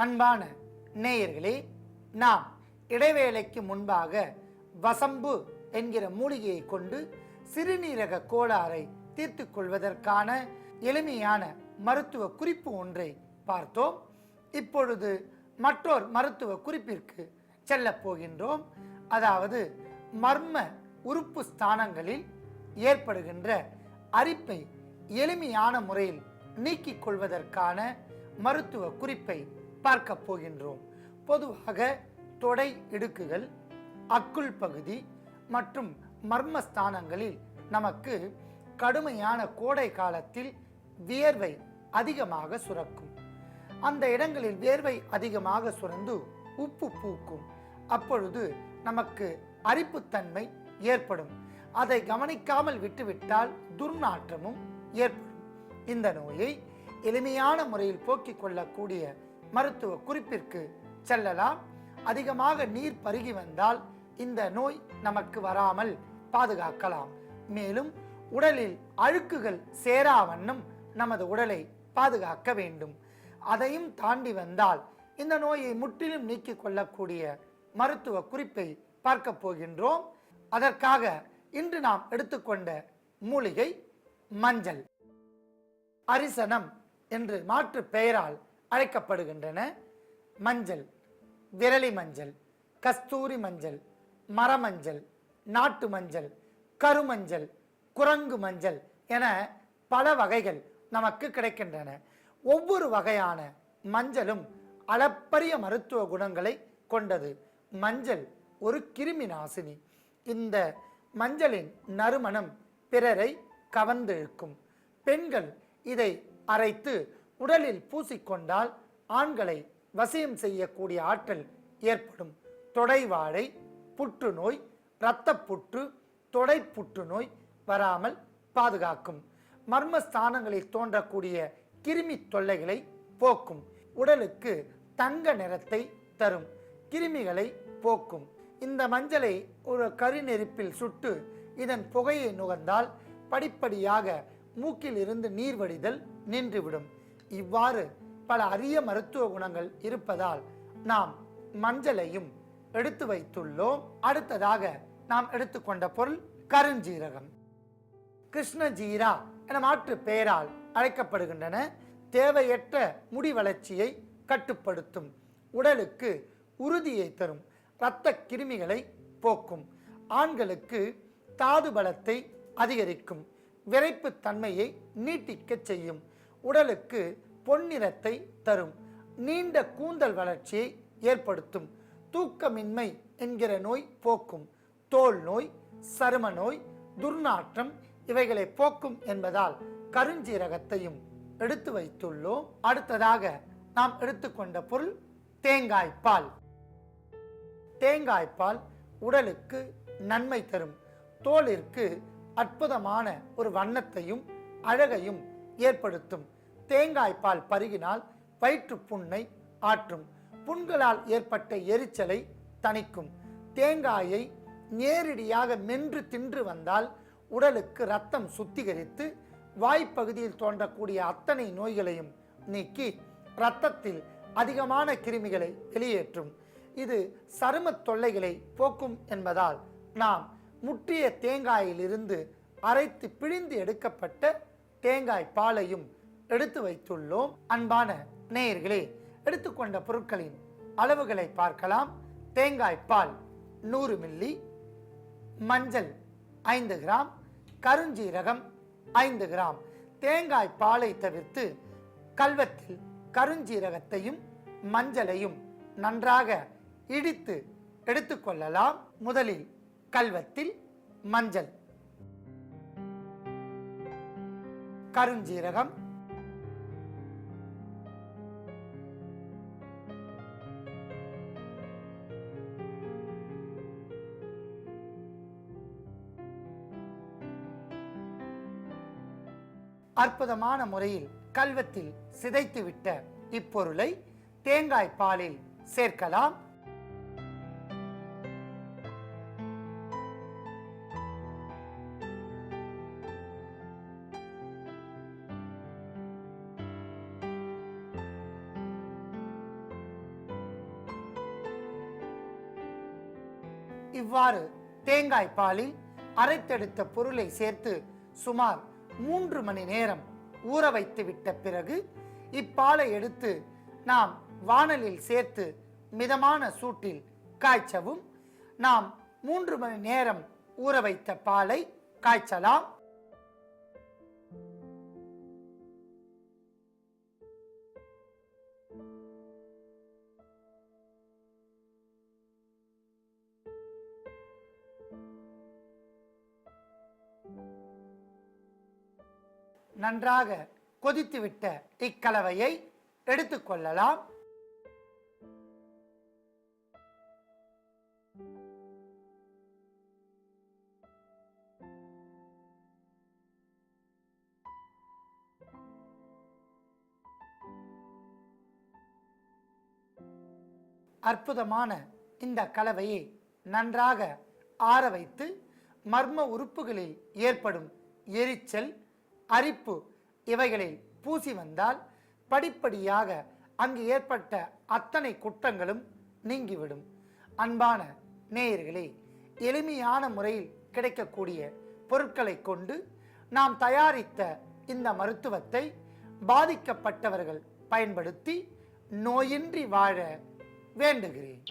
அன்பான நேயர்களே நாம் இடைவேளைக்கு முன்பாக வசம்பு என்கிற மூலிகையை கொண்டு சிறுநீரக கோளாறை தீர்த்து கொள்வதற்கான எளிமையான மருத்துவ குறிப்பு ஒன்றை பார்த்தோம். இப்பொழுது மற்றொரு மருத்துவ குறிப்பிற்கு செல்ல போகின்றோம். அதாவது மர்ம உறுப்பு ஸ்தானங்களில் ஏற்படுகின்ற அரிப்பை எளிமையான முறையில் நீக்கிக் கொள்வதற்கான மருத்துவ குறிப்பை பார்க்க போகின்றோம். பொதுவாக தொடை இடுக்குகள் அக்குள் பகுதி மற்றும் மர்மஸ்தானங்களில் நமக்கு கடுமையான கோடை காலத்தில் வியர்வை அதிகமாக சுரக்கும். அந்த இடங்களில் வியர்வை அதிகமாக சுரந்து உப்பு பூக்கும். அப்பொழுது நமக்கு அரிப்புத்தன்மை ஏற்படும். அதை கவனிக்காமல் விட்டுவிட்டால் துர்நாற்றமும் ஏற்படும். இந்த நோயை எளிமையான முறையில் போக்கிக் கொள்ளக்கூடிய மருத்துவ குறிப்பிற்கு செல்லலாம். அதிகமாக நீர் பருகி வந்தால் இந்த நோய் நமக்கு வராமல் பாதுகாக்கலாம். மேலும் உடலில் அழுக்குகள் சேரா வண்ணம் நமது உடலை பாதுகாக்க வேண்டும். அதையும் தாண்டி வந்தால் இந்த நோயை முற்றிலும் நீக்கிக் கொள்ளக்கூடிய மருத்துவ குறிப்பை பார்க்க போகின்றோம். அதற்காக இன்று நாம் எடுத்துக்கொண்ட மூலிகை மஞ்சள். அரிசனம் என்று மாற்று பெயரால் அழைக்கப்படுகின்றன. மஞ்சள் விரலி மஞ்சள் கஸ்தூரி மஞ்சள் மரமஞ்சள் நாட்டு மஞ்சள் கருமஞ்சள் குரங்கு மஞ்சள் என பல வகைகள் நமக்கு கிடைக்கின்றன. ஒவ்வொரு வகையான மஞ்சளும் அளப்பரிய மருத்துவ குணங்களை கொண்டது. மஞ்சள் ஒரு கிருமி நாசினி. இந்த மஞ்சளின் நறுமணம் பிறரை கவர்ந்திழுக்கும். பெண்கள் இதை அரைத்து உடலில் பூசிக்கொண்டால் ஆண்களை வசியம் செய்யக்கூடிய ஆற்றல் ஏற்படும். தொடைவாழை புற்றுநோய் இரத்தப்புற்று தொடை புற்றுநோய் வராமல் பாதுகாக்கும். மர்மஸ்தானங்களில் தோன்றக்கூடிய கிருமி தொல்லைகளை போக்கும். உடலுக்கு தங்க நிறத்தை தரும். கிருமிகளை போக்கும். இந்த மஞ்சளை ஒரு கருநெருப்பில் சுட்டு இதன் புகையை நுகர்ந்தால் படிப்படியாக மூக்கிலிருந்து நீர் வடிதல் நின்றுவிடும். இவ்வாறு பல அரிய மருத்துவ குணங்கள் இருப்பதால் நாம் மஞ்சளையும் எடுத்து வைத்துள்ளோம். அடுத்ததாக நாம் எடுத்துக்கொண்ட பொருள் கருஞ்சீரகம். கிருஷ்ணஜீரா என மாற்று பெயரால் அழைக்கப்படுகின்றன. தேவையற்ற முடி வளர்ச்சியை கட்டுப்படுத்தும் உடலுக்கு உறுதியை தரும் இரத்த கிருமிகளை போக்கும் ஆண்களுக்கு தாது பலத்தை அதிகரிக்கும் விரைப்பு தன்மையை நீட்டிக்கச் செய்யும் உடலுக்கு பொன்னிறத்தை தரும். நீண்ட கூந்தல் வளர்ச்சியை ஏற்படுத்தும். தூக்கமின்மை என்கிற நோய் போக்கும். தோல் நோய் சரும நோய் துர்நாற்றம் இவைகளை போக்கும் என்பதால் கருஞ்சீரகத்தையும் எடுத்து வைத்துள்ளோம். அடுத்ததாக நாம் எடுத்துக்கொண்ட பொருள் தேங்காய் பால். தேங்காய்ப்பால் உடலுக்கு நன்மை தரும். தோலிற்கு அற்புதமான ஒரு வண்ணத்தையும் அழகையும் ஏற்படுத்தும். தேங்காய் பால் பருகினால் வயிற்று புண்ணை ஆற்றும். புண்களால் ஏற்பட்ட எரிச்சலை தணிக்கும். தேங்காயை நேரடியாக மென்று தின்று வந்தால் உடலுக்கு ரத்தம் சுத்திகரித்து வாய்ப்பகுதியில் தோன்றக்கூடிய அத்தனை நோய்களையும் நீக்கி இரத்தத்தில் அதிகமான கிருமிகளை வெளியேற்றும். இது சரும தொல்லைகளை போக்கும் என்பதால் நாம் முற்றிய தேங்காயிலிருந்து அரைத்து பிழிந்து எடுக்கப்பட்ட தேங்காய் பாலையும் எடுத்து வைத்துள்ளோம். அன்பான நேயர்களே எடுத்துக்கொண்ட பொருட்களின் அளவுகளை பார்க்கலாம். தேங்காய் பால் நூறு மில்லி மஞ்சள் ஐந்து கிராம் கருஞ்சீரகம் ஐந்து கிராம். தேங்காய் பாலை தவிர்த்து கல்வத்தில் கருஞ்சீரகத்தையும் மஞ்சளையும் நன்றாக இடித்து எடுத்துக்கொள்ளலாம். முதலில் கல்வத்தில் மஞ்சள். கருஞ்சீரகம். அற்புதமான முறையில் கல்வத்தில் சிதைத்துவிட்ட இப்பொருளை தேங்காய் பாலில் சேர்க்கலாம். இவ்வாறு தேங்காய் பாலில் அரைத்தெடுத்த பொருளை சேர்த்து சுமார் மூன்று மணி நேரம் ஊற வைத்து விட்ட பிறகு இப்பாலை எடுத்து நாம் வாணலில் சேர்த்து மிதமான சூட்டில் காய்ச்சவும் நாம் மூன்று மணி நேரம் ஊற வைத்த பாலை காய்ச்சலாம். நன்றாக கொதித்துவிட்ட இக்கலவையை எடுத்துக்கொள்ளலாம் அற்புதமான இந்த கலவையை நன்றாக ஆற வைத்து மர்ம உறுப்புகளில் ஏற்படும் எரிச்சல் அரிப்பு இவைகளில் பூசி வந்தால் படிப்படியாக அங்கு ஏற்பட்ட அத்தனை குற்றங்களும் நீங்கிவிடும். அன்பான நேயர்களே எளிமையான முறையில் கிடைக்கக்கூடிய பொருட்களை கொண்டு நாம் தயாரித்த இந்த மருத்துவத்தை பாதிக்கப்பட்டவர்கள் பயன்படுத்தி நோயின்றி வாழ வேண்டுகிறேன்.